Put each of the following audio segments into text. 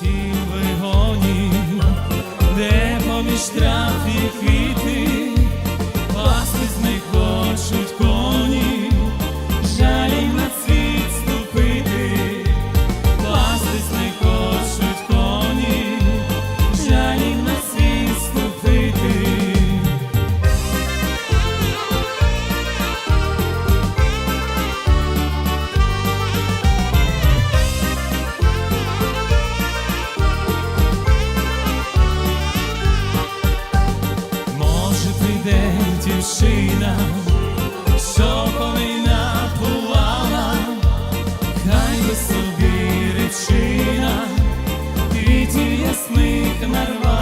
тім вигоні, де поміж трав і дівчина, що повинна була, хай би собі речина, квітів ясних нарвала,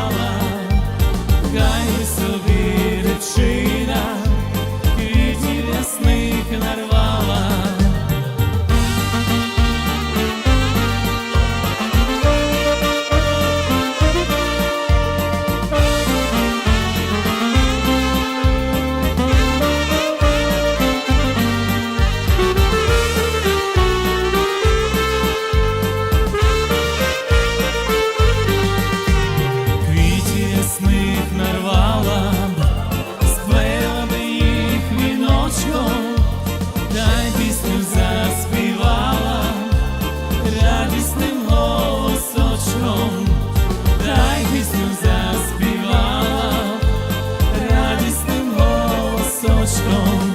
голосочком.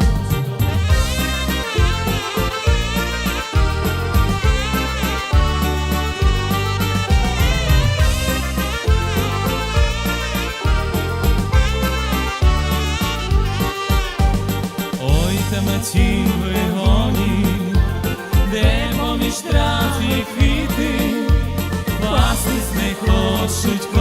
Ой, та меті вигоні, де хочуть.